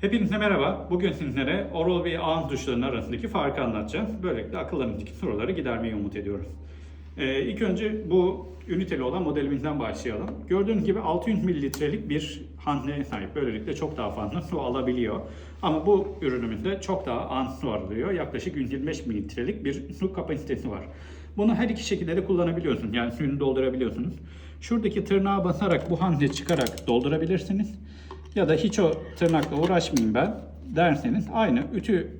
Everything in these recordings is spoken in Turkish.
Hepinize merhaba. Bugün sizlere Oral ve ağın tuşlarının arasındaki farkı anlatacağım. Böylelikle akıllarınızdaki soruları gidermeyi umut ediyorum. Ee, ilk önce bu üniteli olan modelimizden başlayalım. Gördüğünüz gibi 600 mililitrelik bir hazneye sahip. Böylelikle çok daha fazla su alabiliyor. Ama bu ürünümüzde çok daha az su alıyor. Yaklaşık 125 mililitrelik bir su kapasitesi var. Bunu her iki şekilde de kullanabiliyorsunuz. Yani suyunu doldurabiliyorsunuz. Şuradaki tırnağa basarak bu hazne çıkarak doldurabilirsiniz. Ya da hiç o tırnakla uğraşmayayım ben derseniz aynı ütü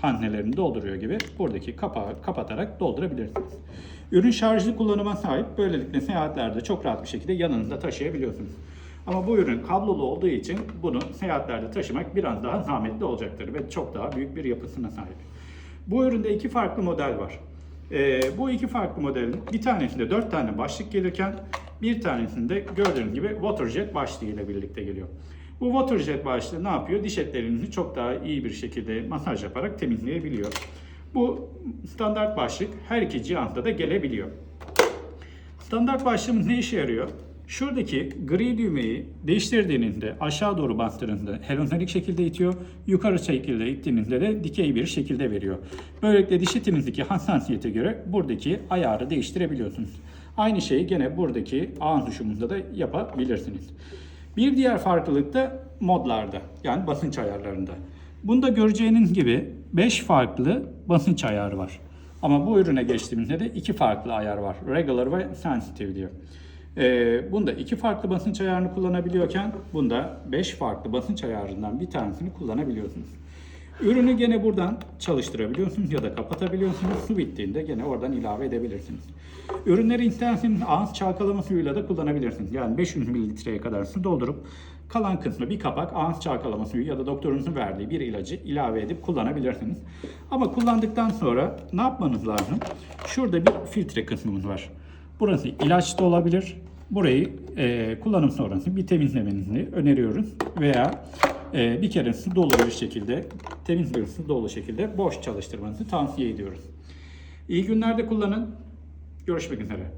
haznelerini dolduruyor gibi buradaki kapağı kapatarak doldurabilirsiniz. Ürün şarjlı kullanıma sahip. Böylelikle seyahatlerde çok rahat bir şekilde yanınızda taşıyabiliyorsunuz. Ama bu ürün kablolu olduğu için bunu seyahatlerde taşımak biraz daha zahmetli olacaktır ve çok daha büyük bir yapısına sahip. Bu üründe iki farklı model var. Ee, bu iki farklı modelin bir tanesinde 4 tane başlık gelirken bir tanesinde gördüğünüz gibi Waterjet başlığı ile birlikte geliyor. Bu Waterjet başlığı ne yapıyor? Diş etlerinizi çok daha iyi bir şekilde masaj yaparak temizleyebiliyor. Bu standart başlık her iki cihazda da gelebiliyor. Standart başlığımız ne işe yarıyor? Şuradaki gri düğmeyi değiştirdiğinizde aşağı doğru bastırdığınızda heronerik şekilde itiyor. Yukarı şekilde ittiğinizde de dikey bir şekilde veriyor. Böylelikle diş etinizdeki hassasiyete göre buradaki ayarı değiştirebiliyorsunuz. Aynı şeyi gene buradaki ağın tuşumuzda da yapabilirsiniz. Bir diğer farklılık da modlarda yani basınç ayarlarında. Bunda göreceğiniz gibi 5 farklı basınç ayarı var. Ama bu ürüne geçtiğimizde de iki farklı ayar var. Regular ve sensitive diyor. Ee, bunda iki farklı basınç ayarını kullanabiliyorken bunda 5 farklı basınç ayarından bir tanesini kullanabiliyorsunuz. Ürünü gene buradan çalıştırabiliyorsunuz ya da kapatabiliyorsunuz. Su bittiğinde gene oradan ilave edebilirsiniz. Ürünleri isterseniz ağız çalkalama suyuyla da kullanabilirsiniz. Yani 500 mililitreye kadar su doldurup kalan kısmı bir kapak ağız çalkalama suyu ya da doktorunuzun verdiği bir ilacı ilave edip kullanabilirsiniz. Ama kullandıktan sonra ne yapmanız lazım? Şurada bir filtre kısmımız var. Burası ilaç da olabilir. Burayı e, kullanım sonrası bir temizlemenizi öneriyoruz. Veya e, bir kere su dolu bir şekilde, temiz bir su dolu şekilde boş çalıştırmanızı tavsiye ediyoruz. İyi günlerde kullanın. Görüşmek üzere.